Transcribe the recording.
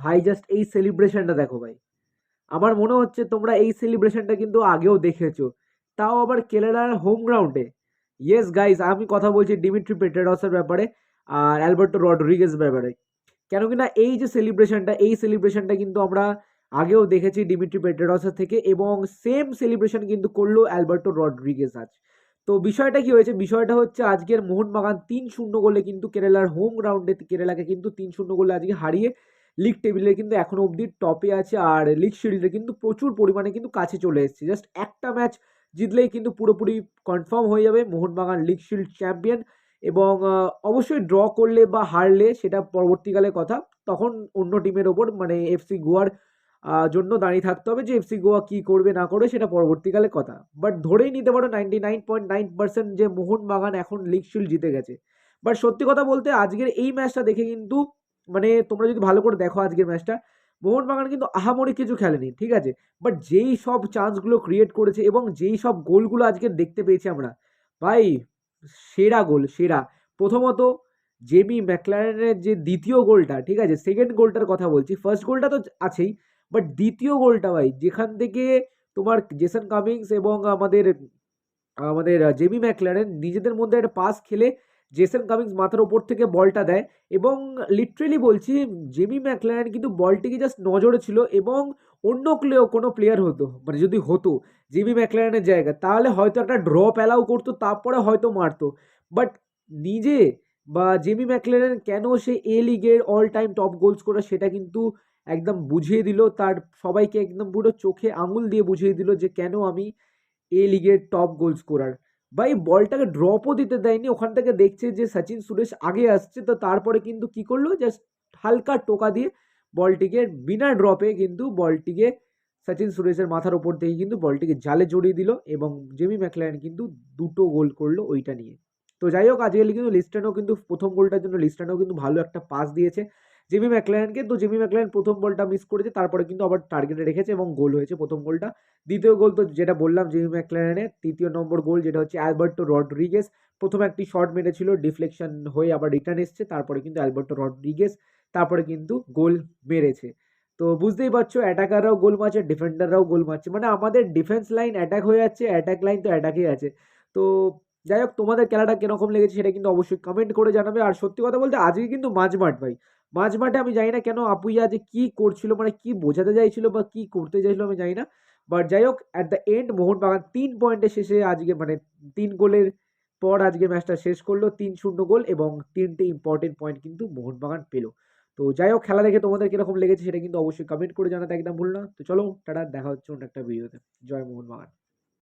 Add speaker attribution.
Speaker 1: ভাই জাস্ট এই সেলিব্রেশনটা দেখো ভাই। আমার মনে হচ্ছে তোমরা এই সেলিব্রেশনটা কিন্তু আগেও দেখেছ। তাও আবার কেরালার হোম গ্রাউন্ডে ইয়েস গাইস আমি কথা বলছি ডিমিট্রি পেট্রাডসের ব্যাপারে আর অ্যালবার্টো রডরিগেস ব্যাপারে। কেন কি না এই যে সেলিব্রেশনটা এই সেলিব্রেশনটা কিন্তু আমরা আগেও দেখেছি ডিমিট্রি পেট্রাডসের থেকে এবং সেম সেলিব্রেশন কিন্তু করল অ্যালবার্টো রডরিগেস আজ। তো বিষয়টা কি হয়েছে? বিষয়টা হচ্ছে আজকের মোহনবাগান তিন শূন্য গোলে কিন্তু কেরালার হোম গ্রাউন্ডে কেরালাকে কিন্তু তিন শূন্য গোলে আজকে হারিয়ে লিগ টেবিলে কিন্তু এখনও অবধি টপে আছে আর লিগ শিল্ডে কিন্তু প্রচুর পরিমাণে কিন্তু কাছে চলে এসেছে। জাস্ট একটা ম্যাচ জিতলেই কিন্তু পুরোপুরি কনফার্ম হয়ে যাবে মোহনবাগান লিগ শিল্ড চ্যাম্পিয়ন এবং অবশ্যই ড্র করলে বা হারলে সেটা পরবর্তীকালে কথা। তখন অন্য টিমের ওপর মানে এফসি গোয়ার জন্য দাঁড়িয়ে থাকতে হবে যে এফসি গোয়া কী করবে না করবে সেটা পরবর্তীকালে কথা। বাট ধরেই নিতে পারো ninety nine point nine percent যে মোহনবাগান এখন লিগ শিল্ড জিতে গেছে। বাট সত্যি কথা বলতে আজকের এই ম্যাচটা দেখে কিন্তু মানে তোমরা যদি ভালো করে দেখো আজকের ম্যাচটা, মোহনবাগান কিন্তু আহামরি কিছু খেলেনি, ঠিক আছে? বাট যেই সব চান্সগুলো ক্রিয়েট করেছে এবং যেই সব গোলগুলো আজকে দেখতে পেয়েছি আমরা, ভাই, সেরা গোল, সেরা। প্রথমত, জেমি ম্যাকলারেনের যে দ্বিতীয় গোলটা, ঠিক আছে? সেকেন্ড গোলটার কথা বলছি। ফার্স্ট গোলটা তো আছেই বাট দ্বিতীয় গোলটা ভাই, যেখান থেকে তোমার জেসন কামিংস এবং আমাদের আমাদের জেমি ম্যাকলারেন নিজেদের মধ্যে একটা পাস খেলে জেসন কামিংস মাথার ওপর থেকে বলটা দেয় এবং লিটারেলি বলছি জেমি ম্যাকলারেন কিন্তু বলটিকে জাস্ট নজরে ছিল এবং অন্য ক্লেও কোনো প্লেয়ার হতো মানে যদি হতো জেমি ম্যাকলারেনের জায়গা, তাহলে হয়তো একটা ড্রপ অ্যালাউ করতো, তারপরে হয়তো মারতো। বাট নিজে বা জেমি ম্যাকলারেন কেন সে এ লিগের অল টাইম টপ গোলস করে, সেটা কিন্তু একদম বুঝিয়ে দিল, তার সবাইকে একদম পুরো চোখে আঙুল দিয়ে বুঝিয়ে দিল যে কেন আমি এ লিগের টপ গোল স্কোরার ভাই বলটাকে ড্রপও দিতে দেয়নি। ওখান থেকে দেখছে যে সচিন সুরেশ আগে আসছে, তো তারপরে কিন্তু কি করল? জাস্ট হালকা টোকা দিয়ে বলটিকে বিনা ড্রপে কিন্তু বলটিকে সচিন সুরেশের মাথার ওপর থেকে কিন্তু বলটিকে জালে জড়িয়ে দিল এবং জেমি ম্যাকলায়ন কিন্তু দুটো গোল করল ওইটা নিয়ে। তো যাই হোক আজকে কিন্তু লিস্টানও কিন্তু প্রথম গোলটার জন্য লিস্টানও কিন্তু ভালো একটা পাস দিয়েছে। জেমি ম্যাকলায়নকে তো জেমি ম্যাকলায়ন প্রথম বলটা মিস করেছে, তারপরে কিন্তু আবার টার্গেটে রেখেছে এবং গোল হয়েছে প্রথম গোলটা দ্বিতীয় গোল তো যেটা বললাম জিমি ম্যাকলারেনের তৃতীয় নম্বর গোল যেটা হচ্ছে অ্যালবার্টো রডরিগেস প্রথমে একটি শট মেরেছিল ডিফ্লেকশন হয়ে আবার রিটার্ন এসছে, তারপরে কিন্তু অ্যালবার্টো রডরিগেস তারপরে কিন্তু গোল মেরেছে। তো বুঝতেই পারছ অ্যাটাকাররাও গোল মারছে ডিফেন্ডাররাও গোল মারছে। মানে আমাদের ডিফেন্স লাইন অ্যাটাক হয়ে যাচ্ছে অ্যাটাক লাইন তো অ্যাটাকেই আছে। তো যাই হোক, তোমাদের খেলাটা কীরকম লেগেছে সেটা কিন্তু অবশ্যই কমেন্ট করে জানাবে। আর সত্যি কথা বলতে, আজকে কিন্তু মাঝমাঠ ভাই। মাঝমাঠে আমি জানি না কেন আপুইয়া যে কী করছিল মানে কি বোঝাতে চাইছিল বা কি করতে চাইছিল আমি জানি না। বাট যাই হোক অ্যাট দ্য এন্ড মোহনবাগান তিন পয়েন্টের শেষে আজকে মানে তিন গোলের পর আজকে ম্যাচটা শেষ করল, তিন শূন্য গোল এবং তিনটে ইম্পর্টেন্ট পয়েন্ট কিন্তু মোহনবাগান পেল। তো যাই হোক, খেলা দেখে তোমাদের কীরকম লেগেছে সেটা কিন্তু অবশ্যই কমেন্ট করে জানাতে একদম ভুল না। তো চলো, টাটা, দেখা হচ্ছে অন্য একটা ভিডিওতে জয় মোহনবাগান